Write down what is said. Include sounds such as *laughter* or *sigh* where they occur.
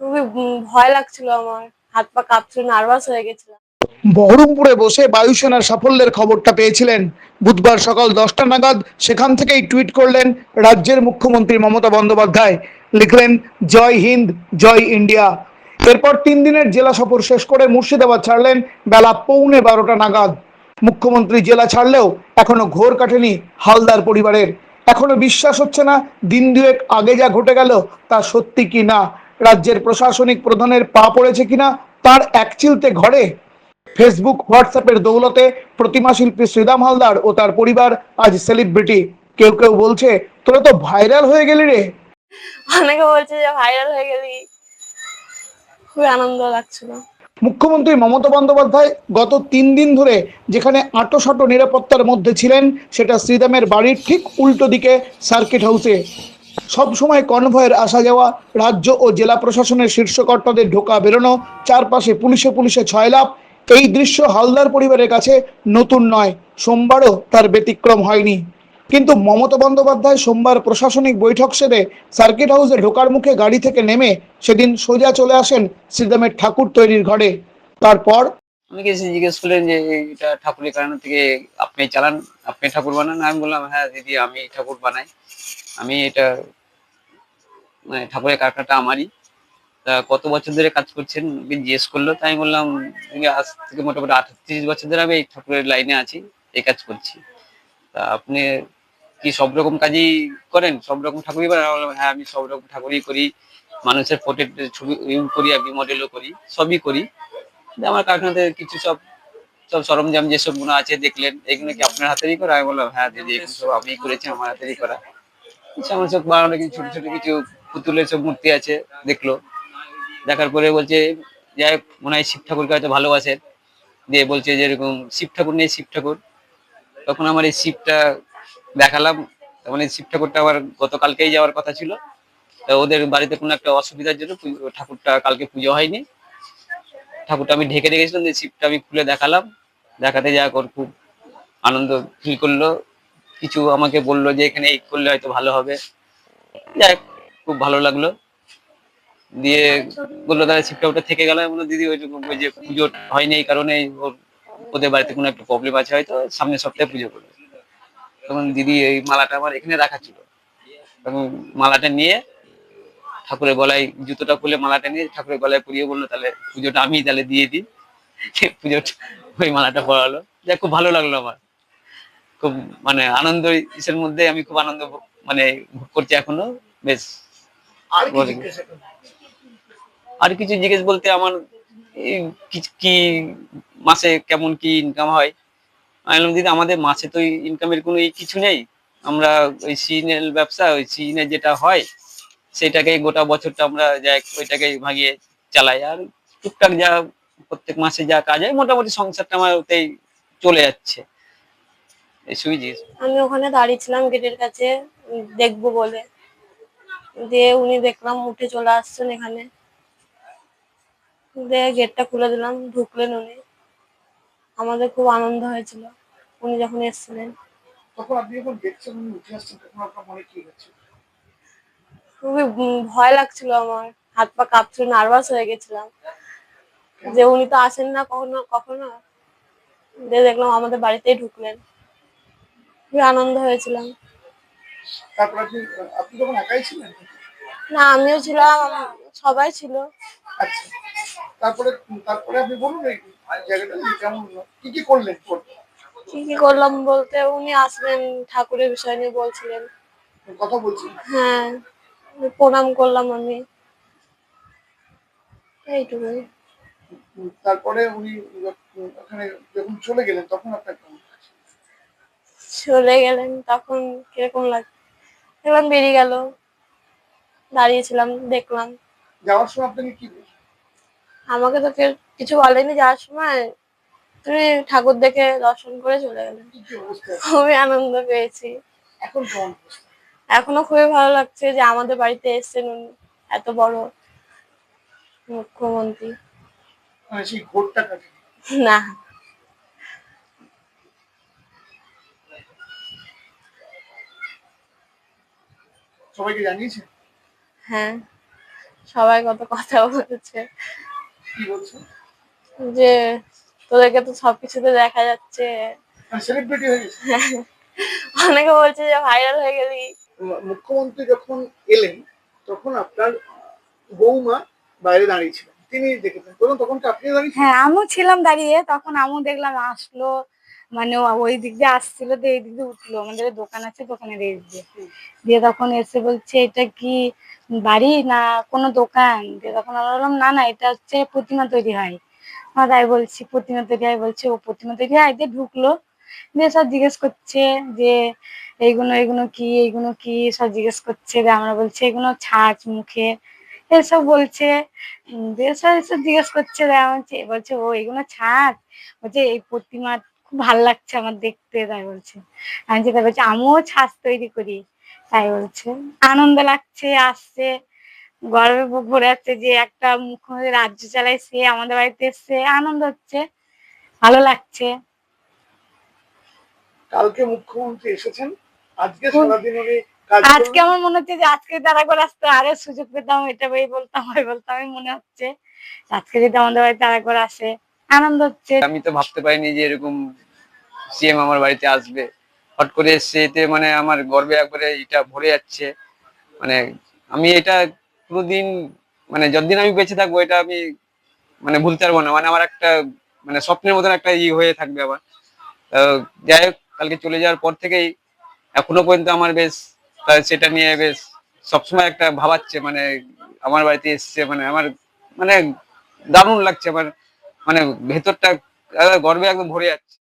খুবই ভয় লাগছিল আমার। হাত পা কাঁপছিল নার্ভাস হয়ে গেছিলাম। বহরমপুরে বসে বায়ুসেনার সাফল্যের খবরটা পেয়েছিলেন। বুধবার সকাল দশটা নাগাদ সেখান থেকেই টুইট করলেন রাজ্যের মুখ্যমন্ত্রী মমতা বন্দ্যোপাধ্যায়। লিখলেন, জয় হিন্দ, জয় ইন্ডিয়া। এরপর তিন দিনের জেলা সফর শেষ করে মুর্শিদাবাদ ছাড়লেন বেলা পৌনে বারোটা নাগাদ। মুখ্যমন্ত্রী জেলা ছাড়লেও এখনও ঘোর কাটেনি হালদার পরিবারের। এখনও বিশ্বাস হচ্ছে না দিন দুয়েক আগে যা ঘটে গেল তা সত্যি কি না। রাজ্যের প্রশাসনিক প্রধানের পা পড়েছে কিনা তার একচিলতে ঘরে। ফেসবুক হোয়াটসঅ্যাপের দৌলতে প্রতিমা শিল্পী শ্রীরাম হালদার ও তার পরিবার আজ সেলিব্রিটি কেউ কেউ বলছে তোরা তো ভাইরাল হয়ে গেলি রে। অনেকে বলছে যে ভাইরাল হয়ে গেলি। খুবই আনন্দ লাগছিল। মুখ্যমন্ত্রী মমতা বন্দ্যোপাধ্যায় গত তিন দিন ধরে যেখানে আটোসাটো নিরাপত্তার মধ্যে ছিলেন সেটা শ্রীরামের বাড়ির ঠিক উল্টো দিকে সার্কিট হাউসে সবসময় কনভয়ের আসা যাওয়া, রাজ্য ও জেলা প্রশাসনের শীর্ষকর্তাদের ঢোকা বেরোনো, চারপাশে পুলিশে পুলিশে ছয়লাভ এই দৃশ্য হালদার পরিবারের কাছে নতুন নয়, সোমবারও তার ব্যতিক্রম হয়নি। কিন্তু মমতা বন্দ্যোপাধ্যায় সোমবার প্রশাসনিক বৈঠক সেরে সার্কিট হাউসে ঢোকার মুখে গাড়ি থেকে নেমে সেদিন সোজা চলে আসেন শ্রীরামের ঠাকুর তৈরির ঘরে। তারপর? অনেকে জিজ্ঞেস করলেন যে এটা ঠাকুরের কারণ থেকে আপনি চালান, আপনি ঠাকুর বানান? আমি বললাম হ্যাঁ দিদি, আমি ঠাকুর বানাই। আমি এটা মানে ঠাকুরের কারখানাটা আমারই। তা কত বছর ধরে কাজ করছেন? জিজ্ঞেস করল, তাই বললাম, "আমি আজ থেকে মোটামুটি আটত্রিশ বছর ধরে আমি এই ঠাকুরের লাইনে আছি, এই কাজ করছি। তা আপনি কি সব রকম কাজই করেন? সব রকম ঠাকুরই বললাম হ্যাঁ আমি সব রকম ঠাকুরই করি। মানুষের পোর্ট্রেট ছবি করি, আমি মডেলও করি, সবই করি। আমার কারখানাতে কিছু সব সব সরঞ্জাম যেসবগুলো আছে, দেখলেন, এগুলো কি আপনার হাতেরই করা? আমি বললাম হ্যাঁ দিদি, এগুলো সব আমি করেছি আমার হাতেরই করা। আমার বানানো কিছু ছোট ছোট কিছু পুতুলের সব মূর্তি আছে দেখল। দেখার পরে বলছে যাই হোক, মনে হয় শিব ঠাকুরকে হয়তো ভালোবাসেন দিয়ে বলছে যে এরকম শিব ঠাকুর নেই শিব ঠাকুর। তখন আমার এই শিবটা দেখালাম। মানে শিব ঠাকুরটা আমার গতকালকেই যাওয়ার কথা ছিল। তা ওদের বাড়িতে কোনো একটা অসুবিধার জন্য ঠাকুরটা কালকে পুজো হয়নি। ঠাকুরটা আমি ঢেকে রেখেছিলাম যে শিবটা আমি খুলে দেখালাম। দেখাতে যা ওর খুব আনন্দ ফিল করল। কিছু আমাকে বলল যে এখানে এই করলে হয়তো ভালো হবে। যাই খুব ভালো লাগল। দিয়ে বলল শিবটা ওটা থেকে গেল। আমি দিদি, ওই যে পুজো হয়নি এই কারণে ওর, ওদের বাড়িতে কোনো একটা প্রবলেম আছে হয়তো, সামনের সপ্তাহে পুজো করবে। তখন দিদি এই মালাটা আমার এখানে রাখা ছিল। তখন মালাটা নিয়ে ঠাকুরের গলায়, জুতোটা খুলে মালাটা নিয়ে ঠাকুরের গলায় পরিয়ে বলল, তাহলে পুজোটা আমি তাহলে দিয়ে দিই। পুজোটা ওই মালাটা পরালো। যা খুব ভালো লাগল আমার। খুব মানে আনন্দ ইসের মধ্যে আমি খুব আনন্দ মানে ভোগ করছি এখনও বেশ। আর কিছু জিজ্ঞেস বলতে আমার কি- কি মাসে কেমন কি ইনকাম হয়? আমি দিদি আমাদের মাসে তো ইনকামের কোনো কিছু নেই। আমরা ওই সিজনাল ব্যবসা ওই সিজনে যেটা হয় সেটাকেই গোটা বছরটা আমরা যা ওইটাকেই ভাঙিয়ে চালাই। আর টুকটাক যা প্রত্যেক মাসে যা কাজ হয় মোটামুটি সংসারটা আমার ওতেই চলে যাচ্ছে। আমি ওখানে দাঁড়িয়ে দাঁড়িয়েছিলাম গেটের কাছে দেখব বলে। দিয়ে উনি দেখলাম উঠে চলে আসছেন এখানে। দিয়ে গেটটা খুলে দিলাম ঢুকলেন উনি। আমাদের খুব আনন্দ হয়েছিল উনি যখন এসেছিলেন। মনে খুবই ভয় লাগছিল আমার। হাত পা কাঁপছিল নার্ভাস হয়ে গেছিলাম। যে উনি তো আসেন না কখনো কখনো। দিয়ে দেখলাম আমাদের বাড়িতেই ঢুকলেন। আনন্দ হয়েছিলাম। তারপর আপনি আপনি যখন একাই ছিলেন? না আমিও ছিলাম সবাই ছিল। আচ্ছা। তারপরে তারপরে আপনি বলুন এই জায়গাটা কেমন কি কি করলেন? কি কি করলাম বলতে উনি আসবেন ঠাকুরের বিষয় নিয়ে বলছিলেন। কথা বলছি হ্যাঁ প্রণাম করলাম আমি। এইটুকুই। তারপরে উনি ওখানে যখন চলে গেলেন তখন আপনার? চলে গেলেন তখন কীরকম লাগ দেখলাম বেরিয়ে গেল। দাঁড়িয়েছিলাম দেখলাম। যাওয়ার সময় আপনাকে কি আমাকে তো কেউ কিছু বলেনি যাওয়ার সময়। তুমি ঠাকুর দেখে দর্শন করে চলে গেলেন খুবই আনন্দ পেয়েছি। এখন এখনও খুবই ভালো লাগছে যে আমাদের বাড়িতে এসেছেন উনি এত বড় মুখ্যমন্ত্রী। মানে না। সবাইকে জানিয়েছেন? হ্যাঁ সবাই কত কথা বলেছে। কি বলছো? যে তোদেরকে তো সবকিছুতে দেখা যাচ্ছে। সেলিব্রিটি হয়ে গেছে। *laughs* অনেকে বলছে যে ভাইরাল হয়ে গেলি। মুখ্যমন্ত্রী যখন এলেন তখন আপনার বৌমা বাইরে দাঁড়িয়ে ছিলেন তিনি দেখেছেন। তখন তখন আপনি দাঁড়িয়ে হ্যাঁ আমু ছিলাম দাঁড়িয়ে। তখন আমু দেখলাম আসলো। মানে ওই দিক দিয়ে আসছিল তো এই দিক দিয়ে উঠল। আমাদের দোকান আছে দোকানের এই দিয়ে। দিয়ে তখন এসে বলছে, এটা কি বাড়ি না কোনো দোকান? দিয়ে তখন আমরা বললাম, না না, এটা হচ্ছে প্রতিমা তৈরি হয়। আমার তাই বলছি, প্রতিমা তৈরি হয়? বলছে, ও প্রতিমা তৈরি হয়? দিয়ে ঢুকলো। দিয়ে সব জিজ্ঞেস করছে যে এইগুলো এইগুলো কি এইগুলো কি? সব জিজ্ঞেস করছে। দিয়ে আমরা বলছি এগুলো ছাঁচ মুখে। এসব বলছে। দিয়ে সব এসব জিজ্ঞেস করছে। দিয়ে বলছি- ও এগুলো ছাঁচ? বলছে, এই প্রতিমা খুব ভালো লাগছে আমার দেখতে তাই বলছে। আমি যেটা বলছি আমিও ছাঁচ তৈরি করি তাই বলছে। আনন্দ লাগছে আসছে গর্বে বুক ভরে যাচ্ছে যে একটা মুখ্যমন্ত্রী রাজ্য চালায় সে আমাদের বাড়িতে এসছে আনন্দ হচ্ছে ভালো লাগছে। কালকে মুখ্যমন্ত্রী এসেছেন আজকে সারাদিন উনি আজকে আমার মনে হচ্ছে যে আজকে তারা করে আসতে আরও সুযোগ পেতাম এটা এই বলতাম ওই বলতাম মনে হচ্ছে আজকে যদি আমাদের বাড়িতে তারা করে আসে আনন্দ হচ্ছে। আমি তো ভাবতে পারিনি যে এরকম সিএম আমার বাড়িতে আসবে। হট করে এসছে, এতে মানে আমার গর্বে একবারে এটা ভরে যাচ্ছে। মানে আমি এটা কোনোদিন মানে যতদিন আমি বেঁচে থাকব এটা আমি মানে ভুলতে পারব না। মানে আমার একটা মানে স্বপ্নের মতন একটা ই হয়ে থাকবে আবার। তো যাই হোক, কালকে চলে যাওয়ার পর থেকেই, এখনও পর্যন্ত আমার বেশ সেটা নিয়ে বেশ সবসময় একটা ভাবাচ্ছে মানে আমার বাড়িতে এসছে মানে আমার মানে দারুণ লাগছে আমার। মানে ভেতরটা গর্বে একদম ভরে যাচ্ছে।